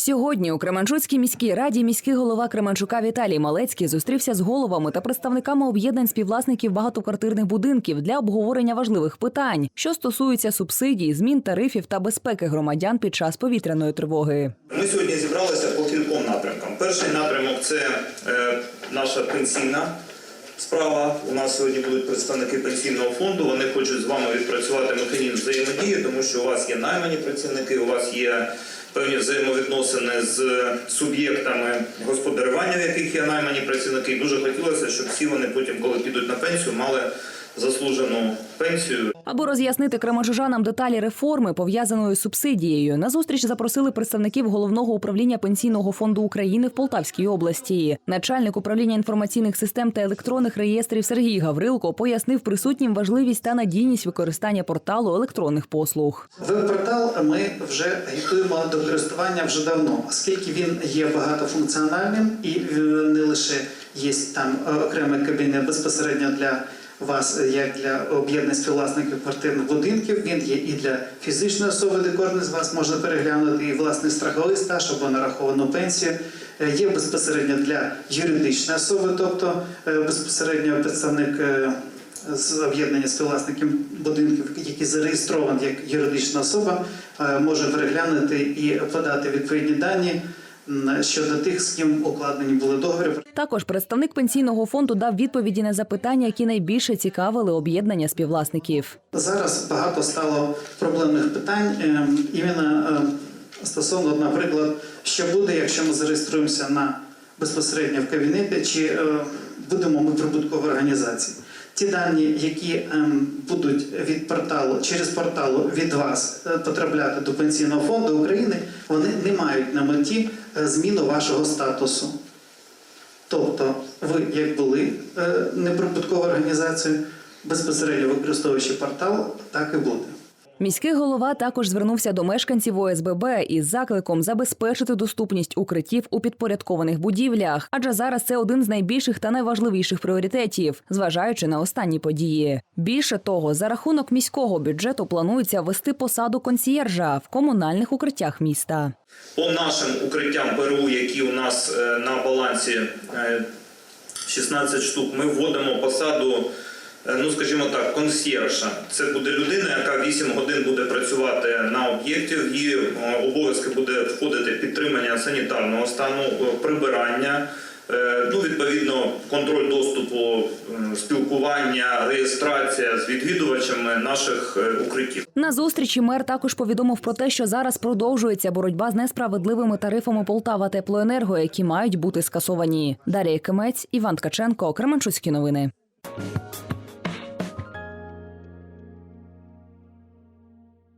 Сьогодні у Кременчуцькій міській раді міський голова Кременчука Віталій Малецький зустрівся з головами та представниками об'єднань співвласників багатоквартирних будинків для обговорення важливих питань, що стосуються субсидій, змін тарифів та безпеки громадян під час повітряної тривоги. Ми сьогодні зібралися по кільком напрямкам. Перший напрямок це е, наша пенсійна справа. У нас сьогодні будуть представники пенсійного фонду. Вони хочуть з вами відпрацювати механізм взаємодії, тому що у вас є наймані працівники, у вас є певні взаємовідносини з суб'єктами господарювання, в яких є наймані працівники. І дуже хотілося, щоб всі вони потім, коли підуть на пенсію, мали заслужену пенсію. Аби роз'яснити кременчужанам деталі реформи, пов'язаної з субсидією, на зустріч запросили представників головного управління пенсійного фонду України в Полтавській області. Начальник управління інформаційних систем та електронних реєстрів Сергій Гаврилко пояснив присутнім важливість та надійність використання порталу електронних послуг. Веб-портал ми вже агітуємо до користування вже давно, оскільки він є багатофункціональним і не лише є там е, окремий кабінет безпосередньо для вас, е, як для об'єднань співвласників квартирних будинків. Він є і для фізичної особи, де кожен з вас може переглянути і власний страховий стаж або нараховану пенсію. Е, Є безпосередньо для юридичної особи, тобто е, безпосередньо представник. з об'єднання співвласників будинків, який зареєстрований як юридична особа, може переглянути і подати відповідні дані щодо тих, з ким укладені були договори. Також представник пенсійного фонду дав відповіді на запитання, які найбільше цікавили об'єднання співвласників. Зараз багато стало проблемних питань е, іменно е, стосовно, наприклад, що буде, якщо ми зареєструємося на безпосередньо в кабінеті, чи е, будемо ми прибуткові організації. Ті дані, які ем, будуть від порталу через порталу від вас е, потрапляти до пенсійного фонду України, вони меті е, зміну вашого статусу. Тобто, ви як були е, неприбутковою організацією, безпосередньо використовуючи портал, так і буде. Міський голова також звернувся до мешканців ОСББ із закликом забезпечити доступність укриттів у підпорядкованих будівлях, адже зараз це один з найбільших та найважливіших пріоритетів, зважаючи на останні події. Більше того, за рахунок міського бюджету планується ввести посаду консьєржа в комунальних укриттях міста. По нашим укриттям ПРУ, які у нас е, на балансі е, 16 штук, ми вводимо посаду, е, ну скажімо так, консьєрша. Це буде людина, яка 8 годин буде працювати на об'єкті. Її е, обов'язки буде входити підтримання санітарного стану, е, прибирання. е, Ну, відповідно, контроль доступу, е, спілкування, реєстрація з відвідувачами наших е, укриттів. На зустрічі мер також повідомив про те, що зараз продовжується боротьба з несправедливими тарифами Полтава Теплоенерго, які мають бути скасовані. Дар'я Кимець, Іван Ткаченко, Кременчуцькі новини.